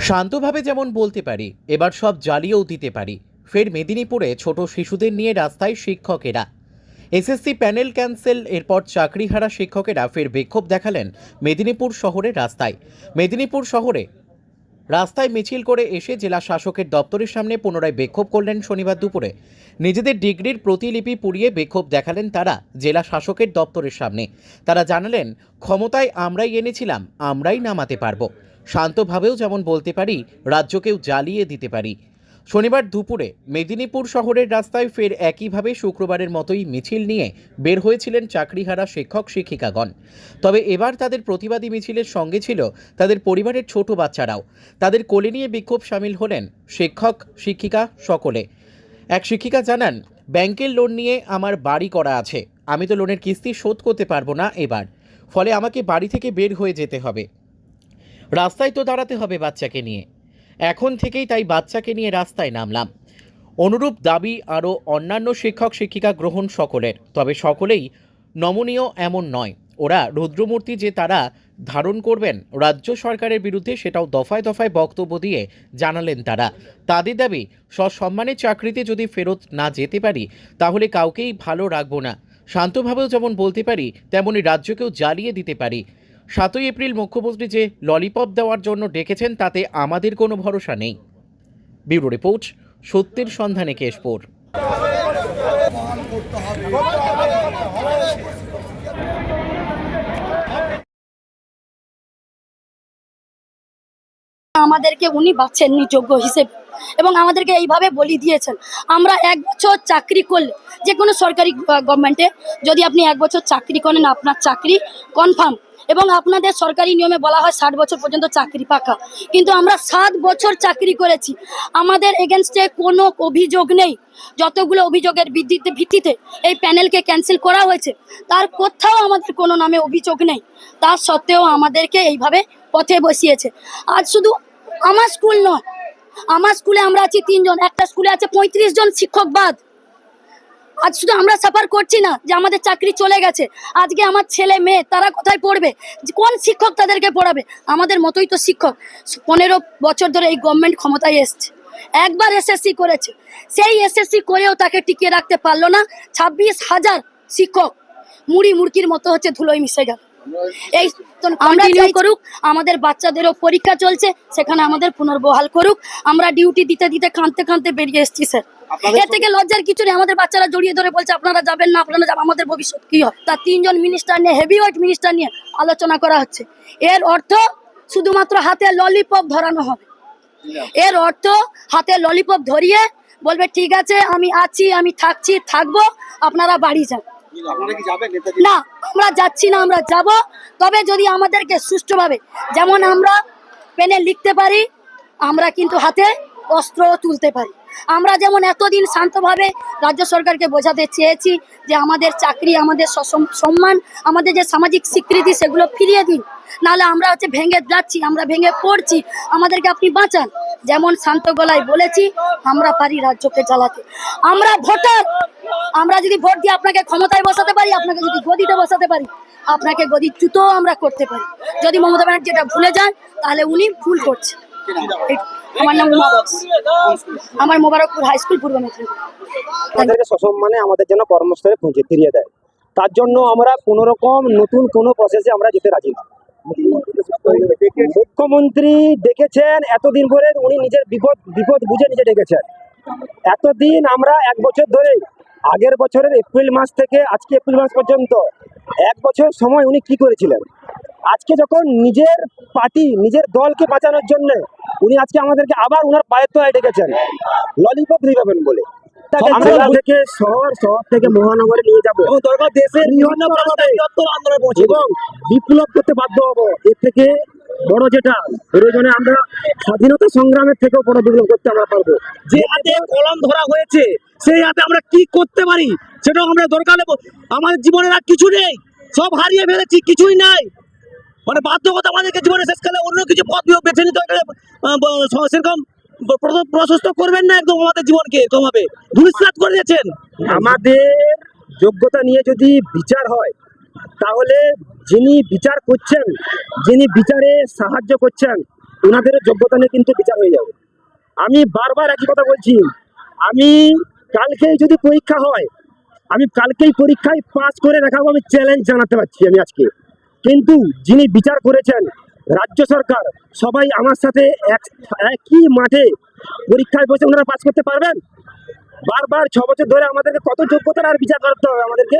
শান্তভাবে যেমন বলতে পারি, এবার সব জ্বালিয়েও দিতে পারি। ফের মেদিনীপুরে ছোট শিশুদের নিয়ে রাস্তায় শিক্ষকেরা। এসএসসি প্যানেল ক্যান্সেল, এরপর চাকরি হারা শিক্ষকেরা ফের বিক্ষোভ দেখালেন মেদিনীপুর শহরের রাস্তায়। মেদিনীপুর শহরে রাস্তায় মিছিল করে এসে জেলা শাসকের দপ্তরের সামনে পুনরায় বিক্ষোভ করলেন শনিবার দুপুরে। নিজেদের ডিগ্রির প্রতিলিপি পুড়িয়ে বিক্ষোভ দেখালেন তারা জেলা শাসকের দপ্তরের সামনে। তারা জানালেন, ক্ষমতায় আমরাই এনেছিলাম, আমরাই নামাতে পারব। শান্তভাবেও যেমন বলতে পারি, রাজ্যকেও জ্বালিয়ে দিতে পারি। শনিবার দুপুরে মেদিনীপুর শহরের রাস্তায় ফের একইভাবে শুক্রবারের মতোই মিছিল নিয়ে বের হয়েছিলেন চাকরিহারা শিক্ষক শিক্ষিকাগণ। তবে এবার তাদের প্রতিবাদী মিছিলের সঙ্গে ছিল তাদের পরিবারের ছোট বাচ্চারাও। তাদের কোলে নিয়ে বিক্ষোভ সামিল হলেন শিক্ষক, শিক্ষিকা সকলে। এক শিক্ষিকা জানান, ব্যাংকের লোন নিয়ে আমার বাড়ি করা আছে। আমি তো লোনের কিস্তি শোধ করতে পারব না এবার। ফলে আমাকে বাড়ি থেকে বের হয়ে যেতে হবে। রাস্তায় তো দাঁড়াতে হবে বাচ্চাকে নিয়ে। এখন থেকেই তাই বাচ্চাকে নিয়ে রাস্তায় নামলাম। অনুরূপ দাবি আরও অন্যান্য শিক্ষক, শিক্ষিকা গ্রহণ সকলের। তবে সকলেই নমনীয় এমন নয়। ওরা রুদ্রমূর্তি যে তারা ধারণ করবেন রাজ্য সরকারের বিরুদ্ধে সেটাও দফায় দফায় বক্তব্য দিয়ে জানালেন তারা। তাদের দাবি, সসম্মানে চাকরিতে যদি ফেরত না যেতে পারি, তাহলে কাউকেই ভালো রাখব না। শান্তভাবেও যেমন বলতে পারি, তেমনি রাজ্যকেও জ্বালিয়ে দিতে পারি। সাতই এপ্রিল মুখ্যমন্ত্রী যে ললিপপ দেওয়ার জন্য ডেকেছেন, তাতে আমাদের কোনো ভরসা নেই। ব্যুরো রিপোর্ট, সত্যের সন্ধানে কেশপুর। আমাদেরকে উনি বাচ্চেননি যোগ্য হিসেবে। এবং আমাদেরকে এইভাবে বলি দিয়েছেন। আমরা এক বছর চাকরি করলে যে কোনো সরকারি গভর্নমেন্টে যদি আপনি এক বছর চাকরি করেন, আপনার চাকরি কনফার্ম এবং আপনাদের সরকারি নিয়মে বলা হয় ষাট বছর পর্যন্ত চাকরি পাকা। কিন্তু আমরা সাত বছর চাকরি করেছি। আমাদের এগেনস্টে কোনো অভিযোগ নেই। যতগুলো অভিযোগের ভিত্তিতে ভিত্তিতে এই প্যানেলকে ক্যান্সেল করা হয়েছে, তার কোথাও আমাদের কোনো নামে অভিযোগ নেই। তা সত্ত্বেও আমাদেরকে এইভাবে পথে বসিয়েছে। আজ শুধু আমার স্কুল নয় আমার স্কুলে আমরা আছি তিনজন, একটা স্কুলে আছে পঁয়ত্রিশ জন শিক্ষক বাদ। আজ শুধু আমরা সাফার করছি না যে আমাদের চাকরি চলে গেছে। আজকে আমার ছেলে মেয়ে, তারা কোথায় পড়বে? কোন শিক্ষক তাদেরকে পড়াবে? আমাদের মতোই তো শিক্ষক। পনেরো বছর ধরে এই গভর্নমেন্ট ক্ষমতায় এসছে। একবার এসএসসি করেছে। সেই এসএসসি করেও তাকে টিকিয়ে রাখতে পারল না। ছাব্বিশ হাজার শিক্ষক মুড়ি মুড়কির মতো হচ্ছে ধুলোয় মিশে গেল। এই আমরা চাই করুক আমাদের বাচ্চাদেরও পরীক্ষা চলছে সেখানে আমাদের পুনর্বহাল করুক। আমরা ডিউটি দিতে দিতে কাঁদতে কাঁদতে বেরিয়ে এসেছি স্যার এর থেকে লজ্জার কিছু নেই আমাদের বাচ্চারা জড়িয়ে ধরে বলছে আপনারা যাবেন না আপনারা যাবেন আমাদের ভবিষ্যৎ কি হয় তার তিনজন মিনিস্টার নিয়ে হেভি ওয়েট মিনিস্টার নিয়ে আলোচনা করা হচ্ছে। এর অর্থ শুধুমাত্র হাতে ললিপপ ধরানো হবে। এর অর্থ হাতে ললিপপ ধরিয়ে বলবে ঠিক আছে আমি আছি আমি থাকছি থাকব আপনারা বাড়ি যান। না, আমরা যাচ্ছি না, আমরা যাব। তবে যদি আমাদেরকে সুষ্ঠুভাবে, যেমন আমরা পেনে লিখতে পারি, আমরা কিন্তু হাতে অস্ত্র তুলতে পারি। আমরা যেমন এতদিন শান্তভাবে রাজ্য সরকারকে বোঝাতে চেয়েছি যে আমাদের চাকরি, আমাদের সম্মান, আমাদের যে সামাজিক স্বীকৃতি, সেগুলো ফিরিয়ে দিন। নাহলে আমরা হচ্ছে ভেঙে যাচ্ছি, আমরা ভেঙে পড়ছি। আমাদেরকে আপনি বাঁচান। যেমন শান্ত গলায় বলেছি, আমরা পারি রাজ্যকে চালাতে। আমরা ভোটার আমরা যদি ভোট দিয়ে আপনাকে ক্ষমতায় বসাতে পারি, আপনাকে যদি গদিতে বসাতে পারি, আপনাকে গদির জুতোও আমরা করতে পারি। যদি মমতা ব্যানার্জি এটা ভুলে যান তাহলে উনি ভুল করছে। আমার নাম আমার মোবারকপুর হাই স্কুল, পূর্ব মেদিনীপুর। সসম্মানে আমাদের জন্য কর্মস্থলে পৌঁছে ফিরিয়ে দেয়। তার জন্য আমরা কোনো রকম নতুন কোনো প্রসেসে আমরা যেতে রাজি না। মুখ্যমন্ত্রী ডেকেছেন, এতদিন পরে উনি নিজের বিপদ বিপদ বুঝে নিজে ডেকেছেন। এতদিন আমরা এক বছর ধরে আগের বছরের এপ্রিল মাস থেকে আজকে এপ্রিল মাস পর্যন্ত এক বছর সময় উনি কি করেছিলেন? আজকে যখন নিজের পার্টি নিজের দলকে বাঁচানোর জন্য উনি আজকে আমাদেরকে আবার উনার পায়ের তলায় ডেকেছেন। ললিপপ দিবেন বলে। থেকে শহর শহর থেকে মহানগরে নিয়ে যাব। এবং দরকার দেশের এবং বিপ্লব করতে বাধ্য হব। এর থেকে বড় যেটা প্রয়োজনে আমরা স্বাধীনতা সংগ্রামের থেকেও বড় বিপ্লব করতে আমরা পারব। যে হাতে কলম ধরা হয়েছে, সেই হাতে আমরা কি করতে পারি, সেটাও আমরা দরকার নেব। আমাদের জীবনের আর কিছু নেই, সব হারিয়ে ফেলেছি, কিছুই নাই। মানে বাধ্যকতা আমাদেরকে জীবনে শেষকালে অন্য কিছু পথ বেছে নিতে সেরকম প্রশস্ত করবেন না একদম আমাদের জীবনকে এরকম ভাবে করে দিয়েছেন। আমাদের যোগ্যতা নিয়ে যদি বিচার হয় তাহলে যিনি বিচার করছেন, যিনি বিচারে সাহায্য করছেন ওনাদের যোগ্যতা নিয়ে কিন্তু বিচার হয়ে যাবে। আমি বারবার একই কথা বলছি, আমি কালকেই যদি পরীক্ষা হয়, আমি কালকেই পরীক্ষায় পাস করে দেখাবো, আমি চ্যালেঞ্জ জানাতে পারছি আমি আজকে। কিন্তু যিনি বিচার করেছেন, রাজ্য সরকার, সবাই আমার সাথে এক, একই মাঠে পরীক্ষায় বসে ওনারা পাস করতে পারবেন? বারবার ছ বছর ধরে আমাদেরকে কত যোগ্যতার আর বিচার করতে হবে আমাদেরকে?